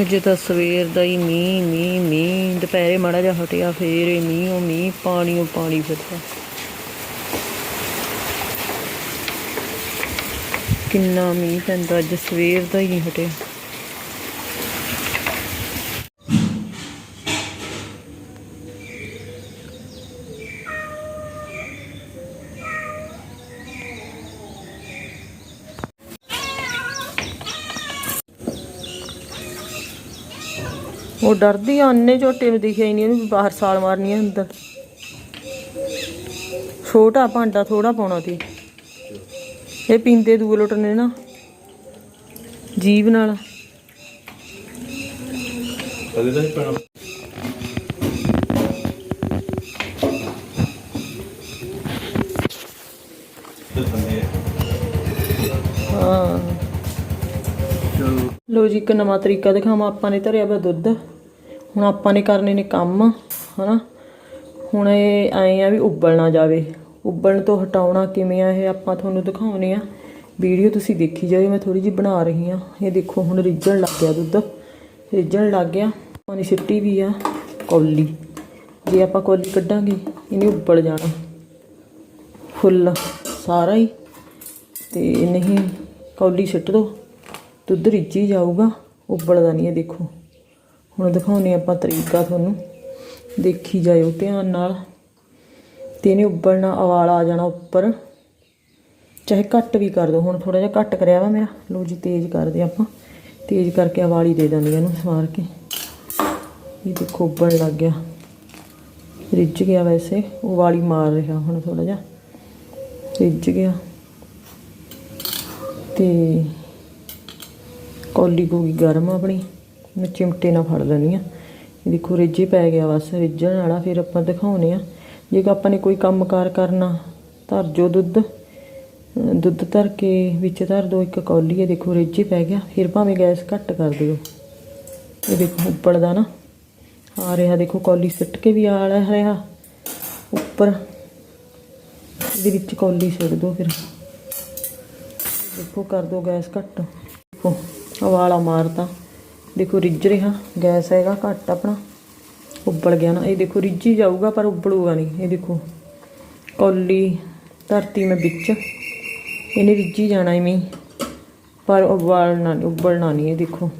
ਅੱਜ ਤਾਂ ਸਵੇਰ ਦਾ ਹੀ ਮੀਂਹ ਮੀਂਹ ਮੀਂਹ। ਦੁਪਹਿਰੇ ਮਾੜਾ ਜਿਹਾ ਹਟਿਆ, ਫੇਰ ਇਹ ਮੀਂਹ, ਉਹ ਮੀਂਹ ਪਾਣੀ ਉਹ ਪਾਣੀ ਫਿਰਦਾ। ਕਿੰਨਾ ਮੀਂਹ ਪੈਂਦਾ, ਅੱਜ ਸਵੇਰ ਦਾ ਹੀ ਨਹੀਂ ਹਟਿਆ। ਉਹ ਡਰਦੀ ਆ ਅੰਨੇ ਝੋਟੇ ਨੂੰ ਦਿਖਿਆ ਹੀ ਨਹੀਂ ਉਹਨੂੰ ਬਾਹਰ ਸਾਲ ਮਾਰਨੀ ਆ ਅੰਦਰ। ਛੋਟਾ ਭਾਂਡਾ ਥੋੜਾ ਪਾਉਣਾ ਸੀ। ਇਹ ਪੀਂਦੇ ਦੂਏ ਲੋਟ ਨੇ ਨਾ ਜੀਵ ਨਾਲ। ਕਦੇ ਤਾਂ ਪੈਣਾ। ਤੇ ਹਾਂ। ਲੋ ਜੀ ਇੱਕ ਨਵਾਂ ਤਰੀਕਾ ਦਿਖਾਵਾਂ ਆਪਾਂ ਨੇ ਧਰਿਆ ਵਾ ਦੁੱਧ। ਹੁਣ ਆਪਾਂ ਨੇ ਕਰਨੇ ਨੇ ਕੰਮ, ਹਨਾ? ਹੁਣ ਇਹ ਐਂ ਆ ਵੀ ਉਬਲ ਨਾ ਜਾਵੇ। ਉਬਲਣ ਤੋਂ ਹਟਾਉਣਾ ਕਿਵੇਂ ਆ ਇਹ ਆਪਾਂ ਤੁਹਾਨੂੰ ਦਿਖਾਉਨੇ ਆ। ਵੀਡੀਓ ਤੁਸੀਂ ਦੇਖੀ ਜਾਓ ਮੈਂ ਥੋੜੀ ਜਿਹੀ ਬਣਾ ਰਹੀ ਆ। ਇਹ ਦੇਖੋ, ਹੁਣ ਰਿੱਝਣ ਲੱਗ ਗਿਆ ਦੁੱਧ। ਰਿੱਝਣ ਲੱਗ ਗਿਆ। ਪਾਣੀ ਸਿੱਟੀ ਵੀ ਆ ਕੌਲੀ। ਜੇ ਆਪਾਂ ਕੌਲੀ ਕੱਢਾਂਗੇ, ਇਹਨੇ ਉੱਬਲ ਜਾਣਾ। ਫੁੱਲ, ਸਾਰਾ ਹੀ। ਤੇ ਨਹੀਂ ਕੌਲੀ ਸਿੱਟ ਦੋ। ਦੁੱਧ ਰਿੱਝੀ ਜਾਊਗਾ। ਉੱਬਲਦਾ ਨਹੀਂ ਇਹ, ਦੇਖੋ। ਹੁਣ ਦਿਖਾਉਨੇ ਆਪਾਂ ਤਰੀਕਾ ਤੁਹਾਨੂੰ। ਦੇਖੀ ਜਾਇਓ ਧਿਆਨ ਨਾਲ। ਤੇ ਇਹਨੇ ਉੱਬਲਣਾ ਉਬਾਲ ਆ ਜਾਣਾ ਉੱਪਰ। ਚਾਹੇ ਘੱਟ ਵੀ ਕਰ ਦੋ ਹੁਣ ਥੋੜਾ ਜਿਹਾ ਘੱਟ ਕਰਿਆ ਵਾ ਮੇਰਾ। ਲੋ ਜੀ, ਤੇਜ਼ ਕਰਦੇ ਆਪਾਂ। ਤੇਜ਼ ਕਰਕੇ ਉਬਾਲੀ ਦੇ ਦਿੰਦੇ ਇਹਨੂੰ ਸਵਾਰ ਕੇ। ਇਹ ਦੇਖੋ ਉੱਬਲਣ ਲੱਗ ਗਿਆ। ਰਿੱਝ ਗਿਆ ਵੈਸੇ। ਉਬਾਲੀ ਮਾਰ ਰਿਹਾ ਹੁਣ ਥੋੜਾ ਜਿਹਾ। ਰਿੱਝ ਗਿਆ। ਤੇ ਕੌਲੀ ਹੋ ਗਰਮ ਆਪਣੀ। ਮੈਂ ਚਿਮਟੇ ਨਾਲ ਫੜ ਲੈਣੀ ਆ। ਇਹ ਦੇਖੋ, ਰਿੱਝੇ ਪੈ ਗਿਆ ਬਸ, ਰਿੱਝਣ ਵਾਲਾ ਫਿਰ ਆਪਾਂ ਦਿਖਾਉਨੇ ਆ। ਜੇ ਆਪਾਂ ਨੇ ਕੋਈ ਕੰਮਕਾਰ ਕਰਨਾ, ਧਰ ਜੋ ਦੁੱਧ। ਦੁੱਧ ਧਰ ਕੇ ਵਿੱਚ ਧਰ ਦੋ ਇੱਕ ਕੌਲੀ, ਇਹ ਦੇਖੋ ਰਿੱਝੇ ਪੈ ਗਿਆ। ਫਿਰ ਭਾਵੇਂ ਗੈਸ ਘੱਟ ਕਰ ਦਿਓ। ਇਹ ਦੇਖੋ ਉੱਪਰ ਦਾ ਨਾ। ਆ ਰਿਹਾ, ਦੇਖੋ ਕੌਲੀ ਸਿੱਟ ਕੇ ਵੀ ਆ ਰਿਹਾ ਉੱਪਰ ਇਹਦੇ ਵਿੱਚ ਕੌਲੀ ਸਿੱਟ ਦਿਓ ਫਿਰ। ਦੇਖੋ ਕਰ ਦੋ ਗੈਸ ਘੱਟ। ਦੇਖੋ ਹਵਾਲਾ ਮਾਰਤਾ। ਦੇਖੋ ਰਿੱਝ ਰਿਹਾ, ਗੈਸ ਹੈਗਾ ਘੱਟ ਆਪਣਾ। ਉੱਬਲ ਗਿਆ ਨਾ, ਇਹ ਦੇਖੋ ਰਿੱਝੀ ਜਾਊਗਾ ਪਰ ਉੱਬਲੂਗਾ ਨਹੀਂ। ਇਹ ਦੇਖੋ, ਕੌਲੀ ਧਰਤੀ ਮੈਂ ਵਿੱਚ, ਇਹਨੇ ਰਿੱਝੀ ਜਾਣਾ ਇਵੇਂ ਪਰ ਉਬਾਲਣਾ ਨਹੀਂ, ਉੱਬਲਣਾ ਨਹੀਂ ਇਹ ਦੇਖੋ।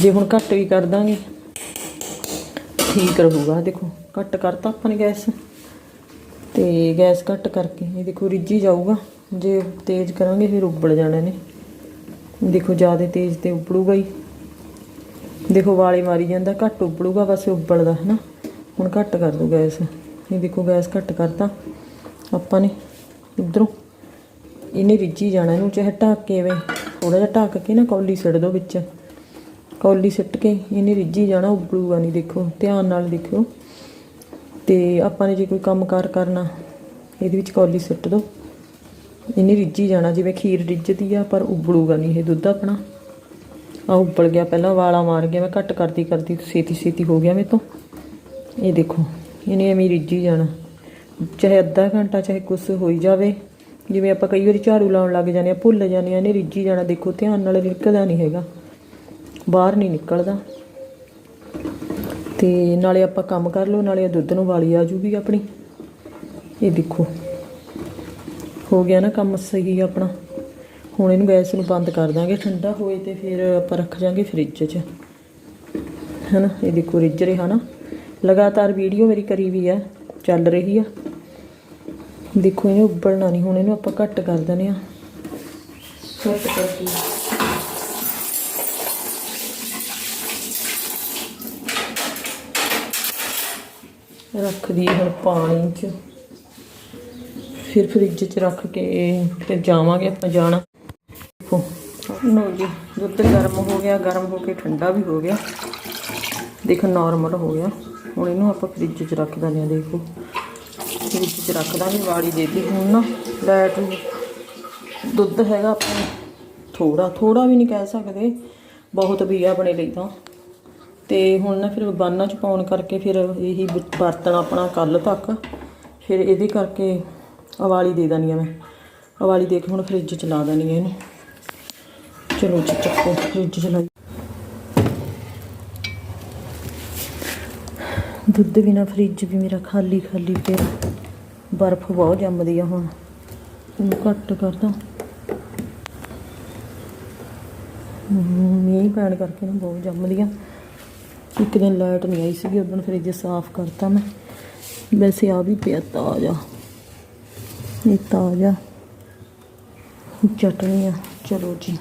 ਜੇ ਹੁਣ ਘੱਟ ਵੀ ਕਰ ਦਾਂਗੇ, ਠੀਕ ਰਹੂਗਾ ਦੇਖੋ। ਘੱਟ ਕਰਤਾ ਆਪਾਂ ਨੇ ਗੈਸ। ਤੇ ਗੈਸ ਘੱਟ ਕਰਕੇ ਇਹ ਦੇਖੋ ਰਿੱਝੀ ਜਾਊਗਾ। ਜੇ ਤੇਜ਼ ਕਰਾਂਗੇ, ਫਿਰ ਉੱਬਲ ਜਾਣਾ ਨੇ ਦੇਖੋ, ਜ਼ਿਆਦਾ ਤੇਜ਼ ਤੇ ਉੱਬਲੂਗਾ ਹੀ। ਦੇਖੋ ਵਾਲੇ ਮਾਰੀ ਜਾਂਦਾ, ਘੱਟ ਉਬਲੂਗਾ ਬਸ ਉਬਲਦਾ ਹੈ ਨਾ ਹੁਣ ਘੱਟ ਕਰ ਦੋ ਗੈਸ। ਇਹ ਦੇਖੋ ਗੈਸ ਘੱਟ ਕਰਤਾ। ਆਪਾਂ ਨੇ ਇਧਰੋਂ ਇਹਨੇ ਰਿੱਝੀ ਜਾਣਾ, ਇਹਨੂੰ ਚਾਹੇ ਢੱਕ ਕੇ ਵੇ ਥੋੜਾ ਜਿਹਾ ਢੱਕ ਕੇ ਨਾ ਕੌਲੀ ਸਿੱਟ ਦੋ ਵਿੱਚ। ਕੌਲੀ ਸਿੱਟ ਕੇ ਇਹਨੇ ਰਿੱਝੀ ਜਾਣਾ, ਉਬਲੂਗਾ ਨਹੀਂ, ਦੇਖੋ। ਧਿਆਨ ਨਾਲ ਦੇਖਿਓ। ਤੇ ਆਪਾਂ ਨੇ ਜੇ ਕੋਈ ਕੰਮ ਕਾਰ ਕਰਨਾ, ਇਹਦੇ ਵਿੱਚ ਕੌਲੀ ਸਿੱਟ ਦੋ। ਇਹਨੇ ਰਿੱਝੀ ਜਾਣਾ, ਜਿਵੇਂ ਖੀਰ ਰਿੱਝਦੀ ਆ, ਪਰ ਉਬਲੂਗਾ ਨਹੀਂ, ਇਹ ਦੁੱਧ ਆਪਣਾ। ਆ ਉਬਲ ਗਿਆ ਪਹਿਲਾਂ, ਵਾਲਾ ਮਾਰ ਗਿਆ, ਮੈਂ ਘੱਟ ਕਰਦੀ ਕਰਦੀ ਛੇਤੀ ਛੇਤੀ ਹੋ ਗਿਆ ਮੇਰੇ ਤੋਂ ਇਹ ਦੇਖੋ, ਇਹਨੇ ਐਵੇਂ ਰਿੱਝੀ ਜਾਣਾ। ਚਾਹੇ ਅੱਧਾ ਘੰਟਾ, ਚਾਹੇ ਕੁਛ ਹੋਈ ਜਾਵੇ, ਜਿਵੇਂ ਆਪਾਂ ਕਈ ਵਾਰੀ ਝਾੜੂ ਲਾਉਣ ਲੱਗ ਜਾਂਦੇ ਆ ਭੁੱਲ ਜਾਂਦੇ ਆ ਇਹਨੇ ਰਿੱਝੀ ਜਾਣਾ। ਦੇਖੋ, ਧਿਆਨ ਨਾਲ ਨਿਕਲਦਾ ਨਹੀਂ ਹੈਗਾ। ਬਾਹਰ ਨਹੀਂ ਨਿਕਲਦਾ। ਤੇ ਨਾਲੇ ਆਪਾਂ ਕੰਮ ਕਰ ਲਓ, ਨਾਲੇ ਦੁੱਧ ਨੂੰ ਵਾਲੀ ਆ ਜੂਗੀ ਆਪਣੀ। ਇਹ ਦੇਖੋ, ਹੋ ਗਿਆ ਨਾ ਕੰਮ ਸਹੀ ਆਪਣਾ। ਹੁਣ ਇਹਨੂੰ ਗੈਸ ਨੂੰ ਬੰਦ ਕਰ ਦਾਂਗੇ ਠੰਡਾ ਹੋਏ ਤੇ ਫਿਰ ਆਪਾਂ ਰੱਖ ਜਾਾਂਗੇ ਫ੍ਰਿਜ 'ਚ। ਹੈਨਾ ਇਹ ਦੇਖੋ ਰਿੱਝ ਰਿਹਾ ਨਾ। ਲਗਾਤਾਰ ਵੀਡੀਓ ਮੇਰੀ ਕਰੀ ਵੀ ਆ ਚੱਲ ਰਹੀ ਆ। ਦੇਖੋ ਇਹਨੇ ਉੱਬਲਣਾ ਨਹੀਂ ਹੁਣ ਇਹਨੂੰ ਆਪਾਂ ਘੱਟ ਕਰ ਦਿੰਦੇ ਆ। ਘੱਟ ਕਰਕੇ। ਰੱਖਦੀ ਹੁਣ ਪਾਣੀ 'ਚ। ਫਿਰ ਫ੍ਰਿਜ 'ਚ ਰੱਖ ਕੇ ਤੇ ਜਾਵਾਂਗੇ ਆਪਾਂ ਜਾਣਾ। ਦੇਖੋ ਜੀ, ਦੁੱਧ ਗਰਮ ਹੋ ਗਿਆ, ਗਰਮ ਹੋ ਕੇ ਠੰਡਾ ਵੀ ਹੋ ਗਿਆ। ਦੇਖੋ ਨਾਰਮਲ ਹੋ ਗਿਆ। ਹੁਣ ਇਹਨੂੰ ਆਪਾਂ ਫ੍ਰਿਜ 'ਚ ਰੱਖ ਦਿੰਦੇ ਆ ਦੇਖੋ। ਫ੍ਰਿਜ 'ਚ ਰੱਖ ਦਾਂਗੇ ਵਾੜੀ ਦੇਤੀ। ਹੁਣ ਨਾ ਲੈਟ ਦੁੱਧ ਹੈਗਾ ਆਪਾਂ ਥੋੜਾ ਥੋੜਾ ਵੀ ਨਹੀਂ ਕਹਿ ਸਕਦੇ। ਬਹੁਤ ਵੀ ਆਪਣੇ ਲਈ ਤਾਂ। ਤੇ ਹੁਣ ਨਾ ਫਿਰ ਬਾਨਾਂ ਚ ਪਾਉਣ ਕਰਕੇ ਫਿਰ ਇਹੀ ਬਰਤਨ ਆਪਣਾ ਕੱਲ ਤੱਕ। ਫਿਰ ਇਹਦੇ ਕਰਕੇ ਅਵਾਲੀ ਦੇ ਦਣੀ ਆ ਮੈਂ। ਅਵਾਲੀ ਦੇ ਕੇ ਹੁਣ ਫ੍ਰਿਜ ਚ ਲਾ ਦੇਣੀ ਆ ਇਹਨੂੰ। ਚਲੋ ਜੀ ਚੱਕੋ ਫ੍ਰਿਜ ਚਲਾਈ ਦੁੱਧ ਵੀ ਨਾ ਫ੍ਰਿਜ ਵੀ ਮੇਰਾ ਖਾਲੀ ਖਾਲੀ ਪਿਆ। ਬਰਫ਼ ਬਹੁਤ ਜੰਮਦੀ ਆ ਹੁਣ। ਉਹਨੂੰ ਘੱਟ ਕਰਦਾ। ਮੀਂਹ ਪੈਣ ਕਰਕੇ ਨਾ ਬਹੁਤ ਜੰਮਦੀ ਆ। ਇੱਕ ਦਿਨ ਲਾਈਟ ਨਹੀਂ ਆਈ ਸੀਗੀ, ਉਦੋਂ ਫ੍ਰਿਜ ਸਾਫ਼ ਕਰਤਾ ਮੈਂ। ਵੈਸੇ ਆ ਵੀ ਪਿਆ ਤਾਜ਼ਾ। ਇਹ ਤਾਜ਼ਾ। ਚਟਣੀ ਆ। ਚਲੋ ਜੀ।